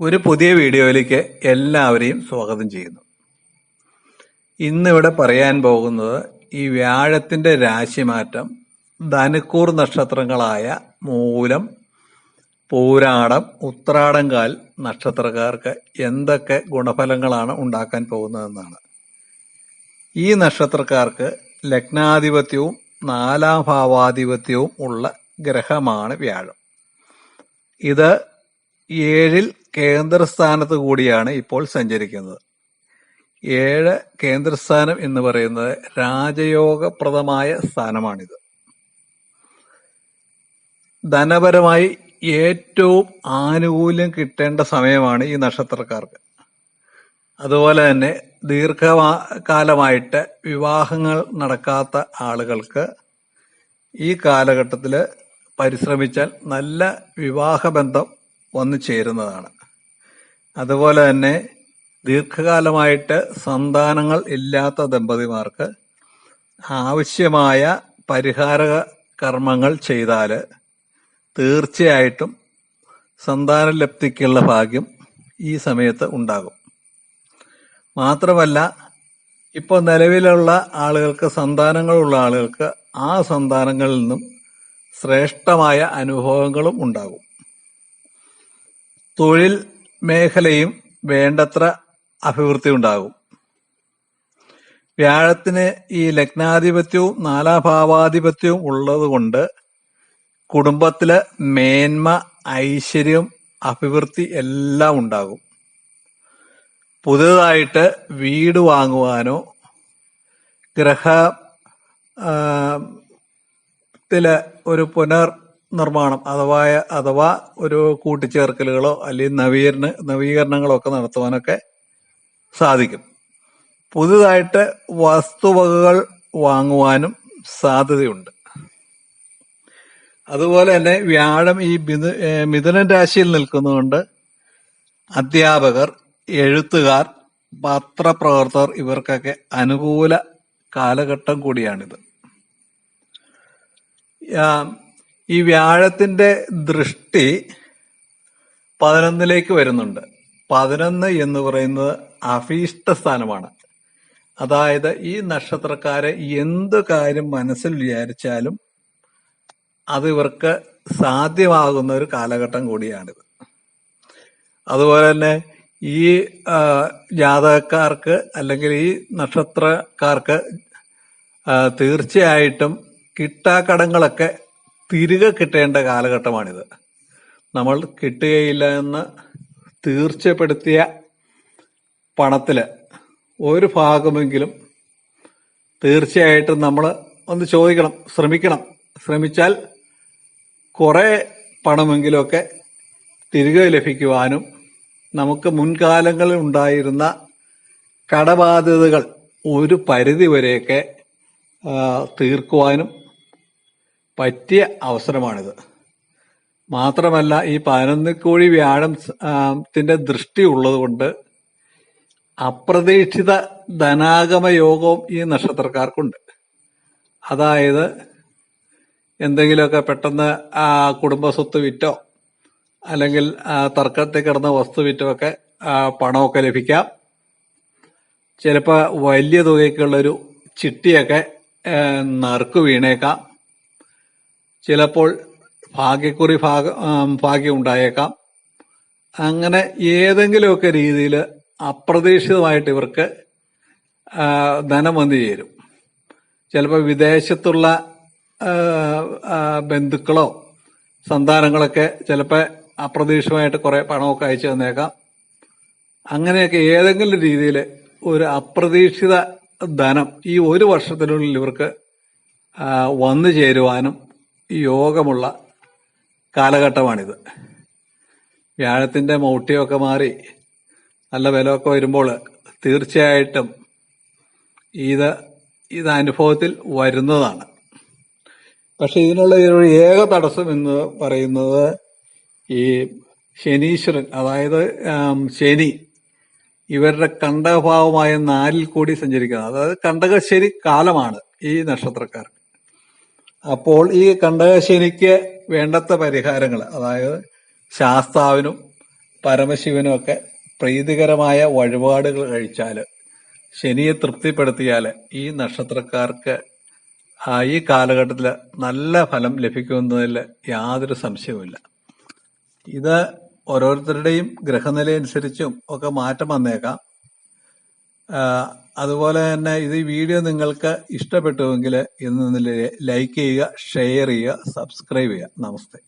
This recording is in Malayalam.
ഒരു പുതിയ വീഡിയോയിലേക്ക് എല്ലാവരെയും സ്വാഗതം ചെയ്യുന്നു. ഇന്നിവിടെ പറയാൻ പോകുന്നത് ഈ വ്യാഴത്തിന്റെ രാശിമാറ്റം ധനുക്കൂർ നക്ഷത്രങ്ങളായ മൂലം പൂരാടം ഉത്രാടംകാൽ നക്ഷത്രക്കാർക്ക് എന്തൊക്കെ ഗുണഫലങ്ങളാണ് ഉണ്ടാക്കാൻ പോകുന്നതെന്നാണ്. ഈ നക്ഷത്രക്കാർക്ക് ലഗ്നാധിപത്യവും നാലാം ഭാവാധിപത്യവും ഉള്ള ഗ്രഹമാണ് വ്യാഴം. ഇത് ഏഴിൽ കേന്ദ്രസ്ഥാനത്ത് കൂടിയാണ് ഇപ്പോൾ സഞ്ചരിക്കുന്നത്. ഏഴ് കേന്ദ്രസ്ഥാനം എന്ന് പറയുന്നത് രാജയോഗപ്രദമായ സ്ഥാനമാണിത്. ധനപരമായി ഏറ്റവും ആനുകൂല്യം കിട്ടേണ്ട സമയമാണ് ഈ നക്ഷത്രക്കാർക്ക്. അതുപോലെ തന്നെ ദീർഘകാലമായിട്ട് വിവാഹങ്ങൾ നടക്കാത്ത ആളുകൾക്ക് ഈ കാലഘട്ടത്തിൽ പരിശ്രമിച്ചാൽ നല്ല വിവാഹബന്ധം വന്നു ചേരുന്നതാണ്. അതുപോലെ തന്നെ ദീർഘകാലമായിട്ട് സന്താനങ്ങൾ ഇല്ലാത്ത ദമ്പതിമാർക്ക് ആവശ്യമായ പരിഹാര കർമ്മങ്ങൾ ചെയ്താൽ തീർച്ചയായിട്ടും സന്താനലബ്ധിക്കുള്ള ഭാഗ്യം ഈ സമയത്ത് ഉണ്ടാകും. മാത്രമല്ല ഇപ്പോൾ നിലവിലുള്ള ആളുകൾക്ക് സന്താനങ്ങളുള്ള ആളുകൾക്ക് ആ സന്താനങ്ങളിൽ നിന്നും ശ്രേഷ്ഠമായ അനുഭവങ്ങളും ഉണ്ടാകും. തൊഴിൽ മേഖലയും വേണ്ടത്ര അഭിവൃദ്ധി ഉണ്ടാകും വ്യാഴത്തിന് ഈ ലഗ്നാധിപത്യവും നാലാഭാവാധിപത്യവും ഉള്ളതുകൊണ്ട് കുടുംബത്തിലെ മേന്മ ഐശ്വര്യം അഭിവൃദ്ധി എല്ലാം ഉണ്ടാകും. പുതുതായിട്ട് വീട് വാങ്ങുവാനോ ഗ്രഹ ഒരു പുനർ നിർമ്മാണം അഥവാ അഥവാ ഒരു കൂട്ടിച്ചേർക്കലുകളോ അല്ലെങ്കിൽ നവീകരണ നവീകരണങ്ങളോ ഒക്കെ നടത്തുവാനൊക്കെ സാധിക്കും. പുതുതായിട്ട് വസ്തുവകകൾ വാങ്ങുവാനും സാധ്യതയുണ്ട്. അതുപോലെ തന്നെ വ്യാഴം ഈ മിഥു മിഥുനൻ രാശിയിൽ നിൽക്കുന്നതുകൊണ്ട് അധ്യാപകർ എഴുത്തുകാർ പത്രപ്രവർത്തകർ ഇവർക്കൊക്കെ അനുകൂല കാലഘട്ടം കൂടിയാണിത്. ഈ വ്യാഴത്തിന്റെ ദൃഷ്ടി പതിനൊന്നിലേക്ക് വരുന്നുണ്ട്. പതിനൊന്ന് എന്ന് പറയുന്നത് അഭീഷ്ട സ്ഥാനമാണ് അതായത് ഈ നക്ഷത്രക്കാരെ എന്ത് കാര്യം മനസ്സിൽ വിചാരിച്ചാലും അത് ഇവർക്ക് സാധ്യമാകുന്ന ഒരു കാലഘട്ടം കൂടിയാണിത്. അതുപോലെ തന്നെ ഈ ജാതകക്കാർക്ക് അല്ലെങ്കിൽ ഈ നക്ഷത്രക്കാർക്ക് തീർച്ചയായിട്ടും കിട്ടാക്കടങ്ങളൊക്കെ തിരികെ കിട്ടേണ്ട കാലഘട്ടമാണിത്. നമ്മൾ കിട്ടുകയില്ല എന്ന് തീർച്ചപ്പെടുത്തിയ പണത്തിൽ ഒരു ഭാഗമെങ്കിലും തീർച്ചയായിട്ടും നമ്മൾ ഒന്ന് ചോദിക്കണം ശ്രമിക്കണം. ശ്രമിച്ചാൽ കുറെ പണമെങ്കിലുമൊക്കെ തിരികെ ലഭിക്കുവാനും നമുക്ക് മുൻകാലങ്ങളിൽ ഉണ്ടായിരുന്ന കടബാധ്യതകൾ ഒരു പരിധി വരെയൊക്കെ ആ, തീർക്കുവാനും പറ്റിയ അവസരമാണിത്. മാത്രമല്ല ഈ പതിനൊന്നിക്കോഴി വ്യാഴം ആ, ത്തിന്റെ ദൃഷ്ടി ഉള്ളതുകൊണ്ട് അപ്രതീക്ഷിത ധനാഗമ യോഗവും ഈ നക്ഷത്രക്കാർക്കുണ്ട്. അതായത് എന്തെങ്കിലുമൊക്കെ പെട്ടെന്ന് ആ കുടുംബസ്വത്ത് വിറ്റോ അല്ലെങ്കിൽ തർക്കത്തിൽ കിടന്ന വസ്തു വിറ്റോ ഒക്കെ പണമൊക്കെ ലഭിക്കാം. ചിലപ്പോൾ വലിയ തുകയ്ക്കുള്ളൊരു ചിട്ടിയൊക്കെ നറുക്ക് വീണേക്കാം. ചിലപ്പോൾ ഭാഗ്യക്കുറി ഭാഗ ഭാഗ്യം ഉണ്ടായേക്കാം. അങ്ങനെ ഏതെങ്കിലുമൊക്കെ രീതിയിൽ അപ്രതീക്ഷിതമായിട്ട് ഇവർക്ക് ധനം വന്നു ചേരും. ചിലപ്പോൾ വിദേശത്തുള്ള ബന്ധുക്കളോ സന്താനങ്ങളൊക്കെ ചിലപ്പോൾ അപ്രതീക്ഷിതമായിട്ട് കുറെ പണമൊക്കെ അയച്ചു തന്നേക്കാം. അങ്ങനെയൊക്കെ ഏതെങ്കിലും രീതിയിൽ ഒരു അപ്രതീക്ഷിത ധനം ഈ ഒരു വർഷത്തിനുള്ളിൽ ഇവർക്ക് വന്നു ചേരുവാനും യോഗമുള്ള കാലഘട്ടമാണിത്. വ്യാഴത്തിന്റെ മൗട്ടിയൊക്കെ മാറി നല്ല വിലയൊക്കെ വരുമ്പോൾ തീർച്ചയായിട്ടും ഇത് ഇത് അനുഭവത്തിൽ വരുന്നതാണ്. പക്ഷെ ഇതിനുള്ള ഒരു ഏക തടസ്സം എന്ന് പറയുന്നത് ഈ ശനീശ്വരൻ അതായത് ശനി ഇവരുടെ കണ്ടകഭാവമായ നാലിൽ കൂടി സഞ്ചരിക്കുന്നത്. അതായത് കണ്ടകശ്ശേരി കാലമാണ് ഈ നക്ഷത്രക്കാർക്ക്. അപ്പോൾ ഈ കണ്ടകശനിക്ക് വേണ്ടത്ത പരിഹാരങ്ങൾ അതായത് ശാസ്താവിനും പരമശിവനും ഒക്കെ പ്രീതികരമായ വഴിപാടുകൾ കഴിച്ചാൽ ശനിയെ തൃപ്തിപ്പെടുത്തിയാൽ ഈ നക്ഷത്രക്കാർക്ക് ഈ കാലഘട്ടത്തിൽ നല്ല ഫലം ലഭിക്കുന്നതിൽ യാതൊരു സംശയവുമില്ല. ഇത് ഓരോരുത്തരുടെയും ഗ്രഹനില ഗ്രഹനിലയനുസരിച്ചും ഒക്കെ മാറ്റം വന്നേക്കാം. അതുപോലെ തന്നെ ഇത് വീഡിയോ നിങ്ങൾക്ക് ഇഷ്ടപ്പെട്ടുവെങ്കിൽ ഇന്ന് ലൈക്ക് ചെയ്യുക ഷെയർ ചെയ്യുക സബ്സ്ക്രൈബ് ചെയ്യുക. നമസ്തേ.